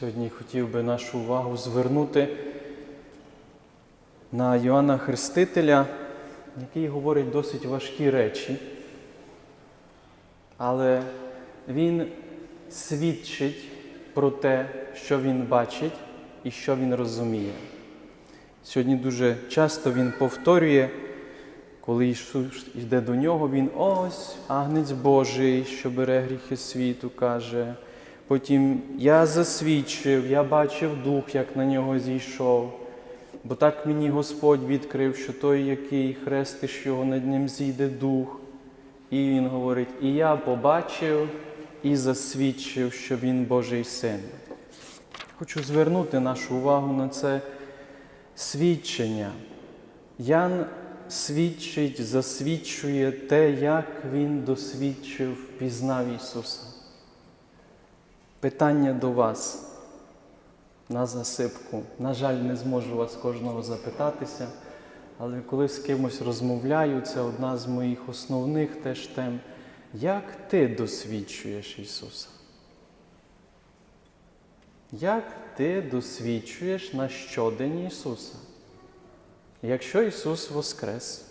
Сьогодні хотів би нашу увагу звернути на Йоанна Хрестителя, який говорить досить важкі речі, але він свідчить про те, що він бачить і що він розуміє. Сьогодні дуже часто він повторює, коли Ісус йде до нього, він ось агнець Божий, що бере гріхи світу, каже. Потім я засвідчив, я бачив дух, як на нього зійшов. Бо так мені Господь відкрив, що той, який хрестиш його, над ним зійде дух. І він говорить: І я побачив і засвідчив, що він Божий син. Хочу звернути нашу увагу на це свідчення. Ян свідчить, засвідчує те, як він досвідчив, пізнав Ісуса. Питання до вас на засипку. На жаль, не зможу вас кожного запитатися, але коли з кимось розмовляю, це одна з моїх основних теж тем. Як ти досвідчуєш Ісуса? Як ти досвідчуєш на щодень Ісуса? Якщо Ісус Воскрес,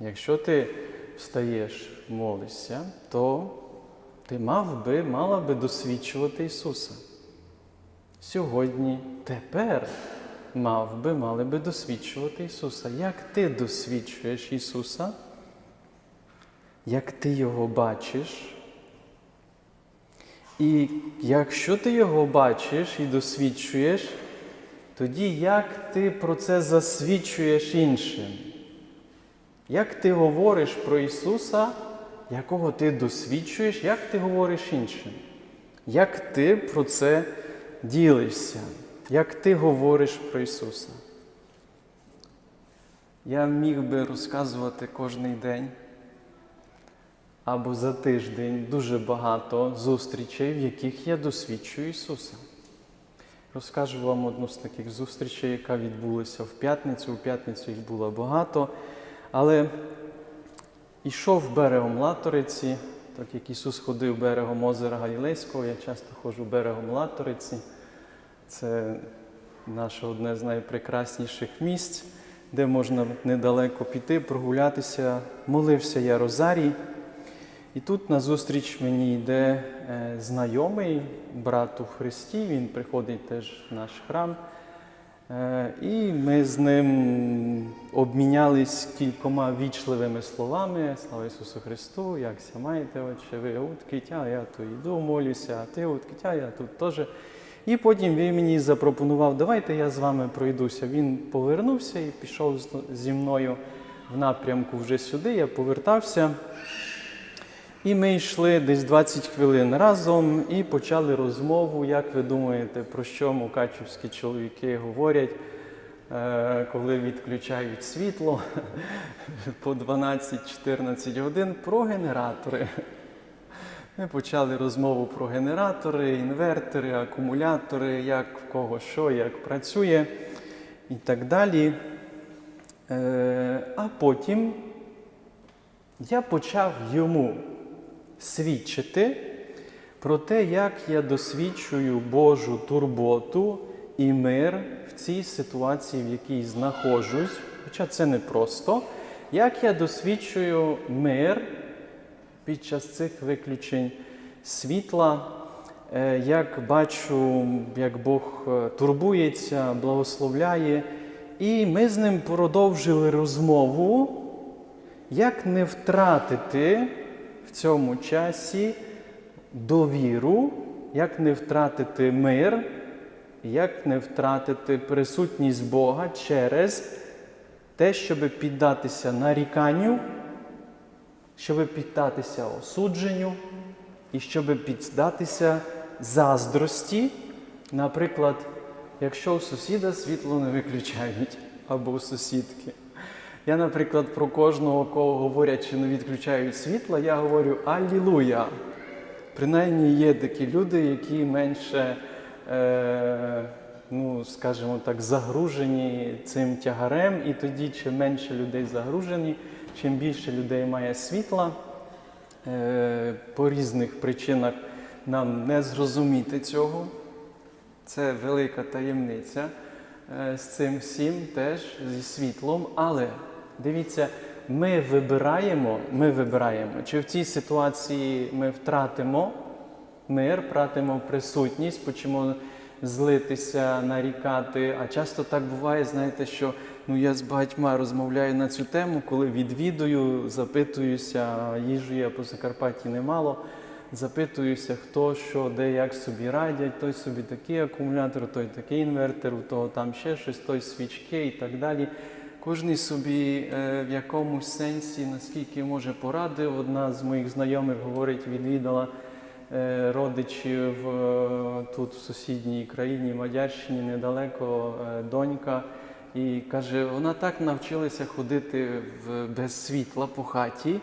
якщо ти встаєш, молишся, то ти мав би, мала би досвідчувати Ісуса. Сьогодні, тепер мав би, мали би досвідчувати Ісуса. Як ти досвідчуєш Ісуса? Як ти Його бачиш? І якщо ти Його бачиш і досвідчуєш, тоді як ти про це засвідчуєш іншим? Як ти говориш про Ісуса, якого ти досвідчуєш, як ти говориш іншим? Як ти про це ділишся? Як ти говориш про Ісуса? Я міг би розказувати кожний день або за тиждень дуже багато зустрічей, в яких я досвідчую Ісуса. Розкажу вам одну з таких зустрічей, яка відбулася в п'ятницю. У п'ятницю їх було багато. Але йшов берегом Латориці, так як Ісус ходив берегом озера Галілейського, я часто ходжу берегом Латориці. Це наше одне з найпрекрасніших місць, де можна недалеко піти, прогулятися. Молився я Розарій. І тут назустріч мені йде е, знайомий брат у Христі, він приходить теж в наш храм. Е, і ми з ним обмінялись кількома вічливими словами. Слава Ісусу Христу, якся маєте, отче, ви уткітя, я тут йду, молюся, а ти уткітя, я тут теж. І потім він мені запропонував, давайте я з вами пройдуся. Він повернувся і пішов зі мною в напрямку вже сюди. Я повертався. І ми йшли десь 20 хвилин разом і почали розмову. Як ви думаєте, про що мукачівські чоловіки говорять, е, коли відключають світло по 12-14 годин про генератори. Ми почали розмову про генератори, інвертори, акумулятори, як в кого що, як працює і так далі. Е, А потім я почав йому свідчити про те, як я досвідчую Божу турботу і мир в цій ситуації, в якій знаходжусь, хоча це не просто, як я досвідчую мир під час цих виключень світла, е, як бачу, як Бог е, турбується, благословляє. І ми з ним продовжили розмову, як не втратити в цьому часі довіру, як не втратити мир, як не втратити присутність Бога через те, щоб піддатися наріканню, щоб піддатися осудженню і щоб піддатися заздрості. Наприклад, якщо у сусіда світло не виключають або у сусідки. Я, наприклад, про кожного, кого говорять, що не відключають світло, я говорю Алілуя. Принаймні є такі люди, які менше, е, ну, скажімо так, загружені цим тягарем, і тоді, чим менше людей загружені, чим більше людей має світла, е, по різних причинах нам не зрозуміти цього. Це велика таємниця з цим всім теж зі світлом. Але дивіться, ми вибираємо, ми вибираємо, чи в цій ситуації ми втратимо мир, втратимо присутність, почнемо злитися, нарікати. А часто так буває, знаєте, що ну я з багатьма розмовляю на цю тему, коли відвідую, запитуюся, їжу я по Закарпатті немало. Запитуюся, хто що, де, як собі радять, той собі такий акумулятор, той такий інвертор, у того там ще щось, той свічки і так далі. Кожний собі е, в якомусь сенсі, наскільки може порадив. Одна з моїх знайомих говорить, відвідала е, родичів е, тут в сусідній країні, Мадярщині, недалеко е, донька. І каже, вона так навчилася ходити в, без світла по хаті,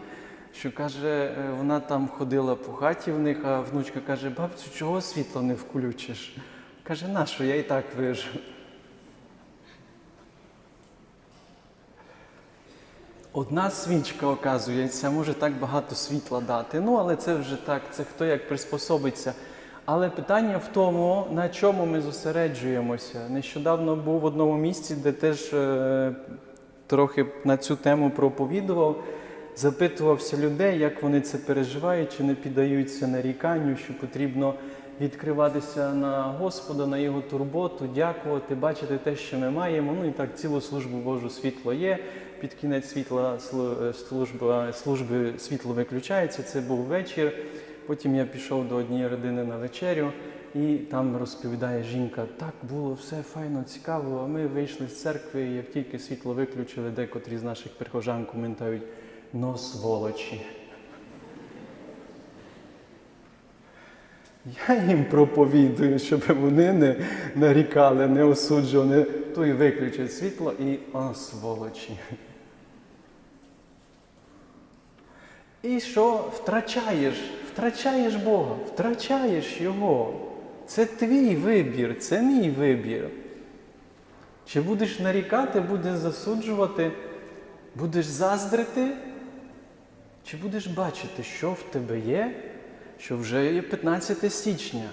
що каже, е, вона там ходила по хаті в них, а внучка каже, бабцю, чого світло не включиш? Каже, нащо, я і так вижу. Одна свічка, оказується, може так багато світла дати. Ну, але це вже так, це хто як приспособиться. Але питання в тому, на чому ми зосереджуємося. Нещодавно був в одному місці, де теж е, трохи на цю тему проповідував, запитувався людей, як вони це переживають, чи не піддаються наріканню, що потрібно відкриватися на Господа, на Його турботу, дякувати, бачити те, що ми маємо. Ну і так цілу службу Божу світло є. Під кінець світла служба, служби світло виключається. Це був вечір. Потім я пішов до однієї родини на вечерю, і там розповідає жінка, так було все файно, цікаво. А ми вийшли з церкви, і як тільки світло виключили, декотрі з наших прихожан коментують но сволочі. Я їм проповідую, щоб вони не нарікали, не осуджували, то і виключать світло і о, сволочі. І що втрачаєш? Втрачаєш Бога, втрачаєш Його. Це твій вибір, це мій вибір. Чи будеш нарікати, будеш засуджувати, будеш заздрити, чи будеш бачити, що в тебе є, що вже є 15 січня,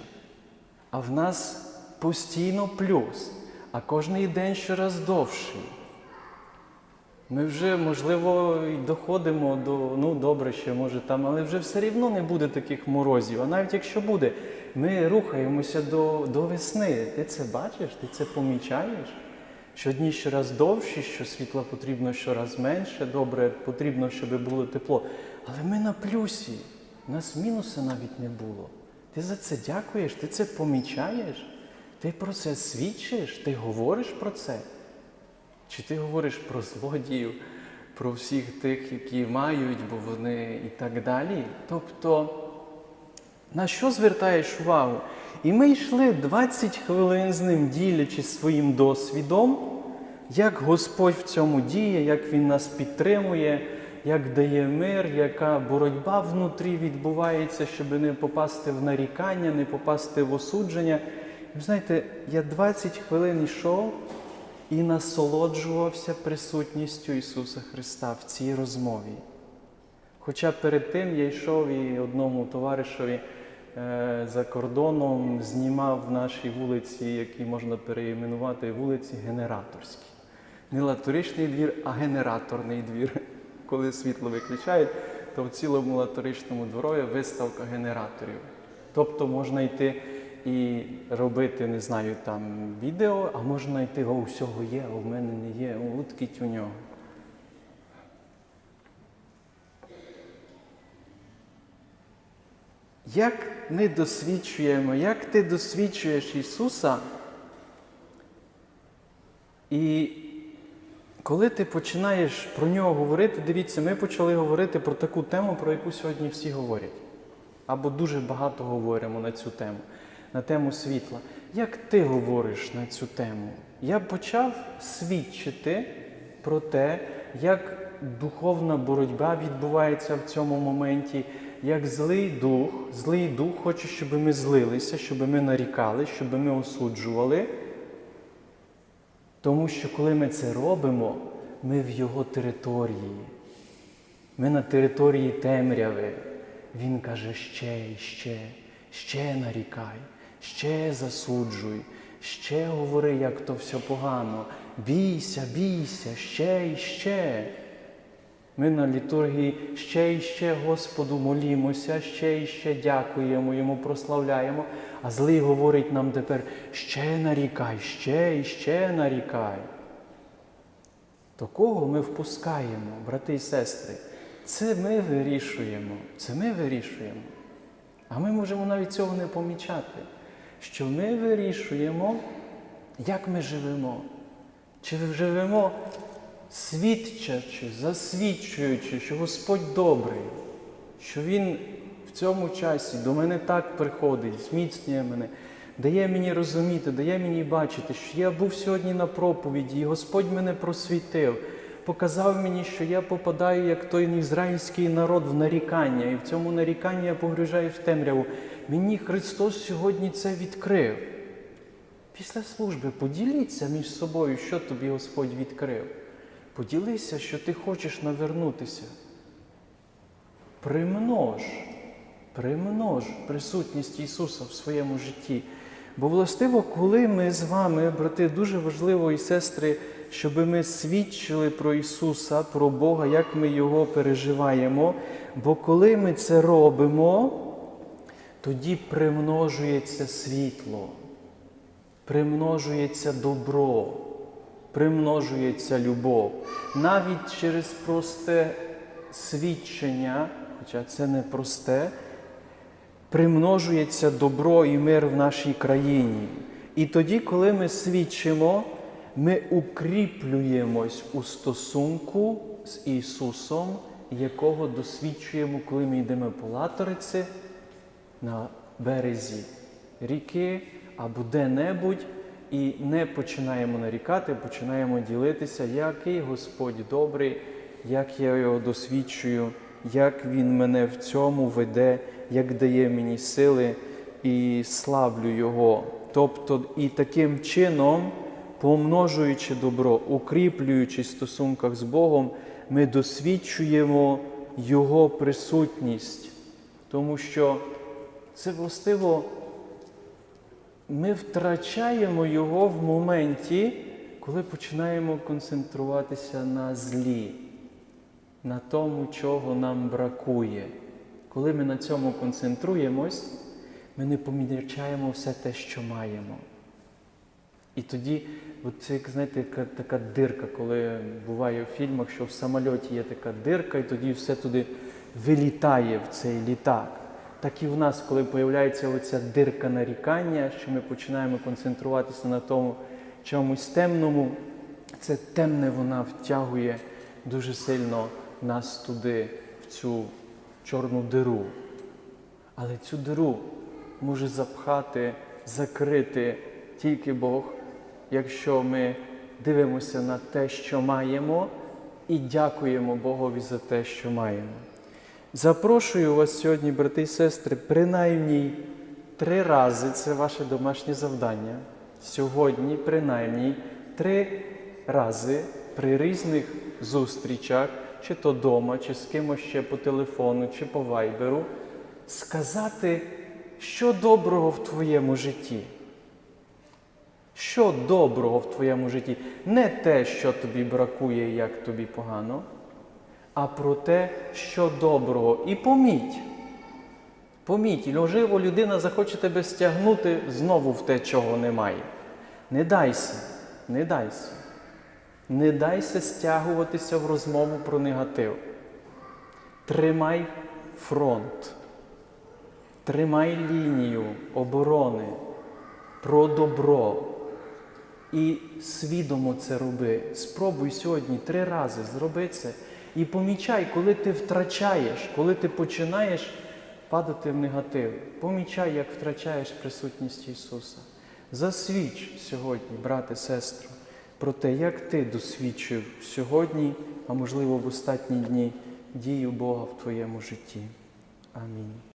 а в нас постійно плюс, а кожний день щораз довший. Ми вже, можливо, і доходимо до, ну добре, ще може там, але вже все рівно не буде таких морозів. А навіть якщо буде, ми рухаємося до, до весни. Ти це бачиш, ти це помічаєш? Що дні щораз довші, що світла потрібно щораз менше, добре, потрібно, щоб було тепло. Але ми на плюсі. У нас мінуса навіть не було. Ти за це дякуєш, ти це помічаєш, ти про це свідчиш, ти говориш про це. Чи ти говориш про злодіїв, про всіх тих, які мають, бо вони і так далі? Тобто, на що звертаєш увагу? І ми йшли 20 хвилин з ним, ділячись своїм досвідом, як Господь в цьому діє, як Він нас підтримує, як дає мир, яка боротьба внутрі відбувається, щоб не попасти в нарікання, не попасти в осудження. Ви знаєте, я 20 хвилин йшов і насолоджувався присутністю Ісуса Христа в цій розмові. Хоча перед тим я йшов і одному товаришові за кордоном знімав нашій вулиці, які можна переіменувати вулиці генераторські. Не латоричний двір, а генераторний двір. Коли світло виключають, то в цілому латоричному дворові виставка генераторів. Тобто можна йти і робити, не знаю, там відео, а можна йти, о, всього є, а в мене не є, уткіть у нього. Як ми досвідчуємо, як ти досвідчуєш Ісуса, і коли ти починаєш про нього говорити, дивіться, ми почали говорити про таку тему, про яку сьогодні всі говорять. Або дуже багато говоримо на цю тему, на тему світла. Як ти говориш на цю тему? Я почав свідчити про те, як духовна боротьба відбувається в цьому моменті, як злий дух, злий дух хоче, щоб ми злилися, щоб ми нарікали, щоб ми осуджували. Тому що коли ми це робимо, ми в його території. Ми на території темряви. Він каже ще ще, ще нарікай, ще засуджуй, ще говори, як то все погано. Бійся, бійся, ще і ще. Ми на літургії ще і ще Господу молімося, ще і ще дякуємо Йому, прославляємо, а злий говорить нам тепер ще нарікай, ще і ще нарікай. До кого ми впускаємо, брати і сестри? Це ми вирішуємо, це ми вирішуємо. А ми можемо навіть цього не помічати, що ми вирішуємо, як ми живемо. Чи живемо свідчачи, засвідчуючи, що Господь добрий, що Він в цьому часі до мене так приходить, зміцнює мене, дає мені розуміти, дає мені бачити, що я був сьогодні на проповіді, і Господь мене просвітив, показав мені, що я попадаю, як той ізраїльський народ, в нарікання, і в цьому наріканні я погружаю в темряву. Мені Христос сьогодні це відкрив. Після служби поділіться між собою, що тобі Господь відкрив. Поділися, що ти хочеш навернутися. Примнож, примнож присутність Ісуса в своєму житті. Бо властиво, коли ми з вами, брати, дуже важливо і сестри, щоб ми свідчили про Ісуса, про Бога, як ми Його переживаємо. Бо коли ми це робимо, тоді примножується світло, примножується добро, примножується любов. Навіть через просте свідчення, хоча це не просте, примножується добро і мир в нашій країні. І тоді, коли ми свідчимо, ми укріплюємось у стосунку з Ісусом, якого досвідчуємо, коли ми йдемо по латориці на березі ріки або де-небудь, і не починаємо нарікати, починаємо ділитися, який Господь добрий, як я його досвідчую, як Він мене в цьому веде, як дає мені сили і славлю Його. Тобто, і таким чином, помножуючи добро, укріплюючись в стосунках з Богом, ми досвідчуємо Його присутність, тому що це властиво. Ми втрачаємо його в моменті, коли починаємо концентруватися на злі, на тому, чого нам бракує. Коли ми на цьому концентруємось, ми не помічаємо все те, що маємо. І тоді, це, як знаєте, яка така дирка, коли буває в фільмах, що в самольоті є така дирка, і тоді все туди вилітає в цей літак. Так і в нас, коли з'являється оця дирка нарікання, що ми починаємо концентруватися на тому чомусь темному, це темне вона втягує дуже сильно нас туди, в цю чорну диру. Але цю диру може запхати, закрити тільки Бог, якщо ми дивимося на те, що маємо, і дякуємо Богові за те, що маємо. Запрошую вас сьогодні, брати і сестри, принаймні три рази це ваше домашнє завдання. Сьогодні, принаймні, три рази при різних зустрічах, чи то вдома, чи з кимось ще по телефону, чи по вайберу, сказати, що доброго в твоєму житті. Що доброго в твоєму житті? Не те, що тобі бракує, як тобі погано а про те, що доброго. І поміть. Поміть, можливо, людина захоче тебе стягнути знову в те, чого немає. Не дайся, не дайся. Не дайся стягуватися в розмову про негатив. Тримай фронт, тримай лінію оборони про добро. І свідомо це роби. Спробуй сьогодні три рази зроби це. І помічай, коли ти втрачаєш, коли ти починаєш падати в негатив. Помічай, як втрачаєш присутність Ісуса. Засвідч сьогодні, брате, сестру, про те, як ти досвідчив сьогодні, а можливо в останні дні дію Бога в твоєму житті. Амінь.